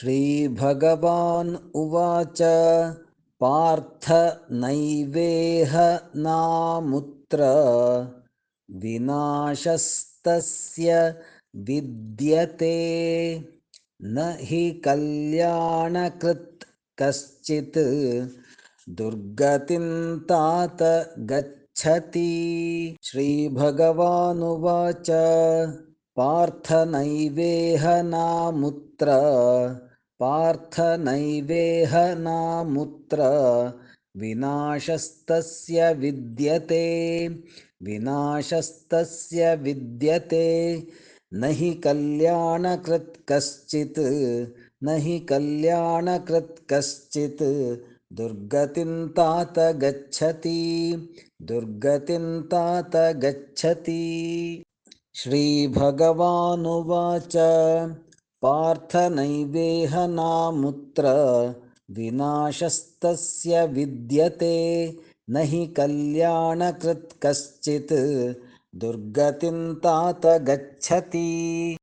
श्रीभगवान् उवाच पार्थ नैवेह नामुत्र विनाशस्तस्य विद्यते। न हि कल्याणकृत् कश्चित् दुर्गतिं तात गच्छति। श्रीभगवानुवाच पार्थ नैवेह नामुत्र पार्थ नैवेह नामुत्र विनाशस्तस्य विद्यते विनाशस्तस्य विद्यते। न हि कल्याणकृत् कश्चित् न हि कल्याणकृत् कश्चित्। दुर्गतिं तात गच्छति दुर्गतिं तात गच्छति श्रीभगवानुवाच। पार्थ नैवेह नामुत्र विनाशस्तस्य विद्यते न हि कल्याणकृत् कश्चित् दुर्गतिं तात गच्छति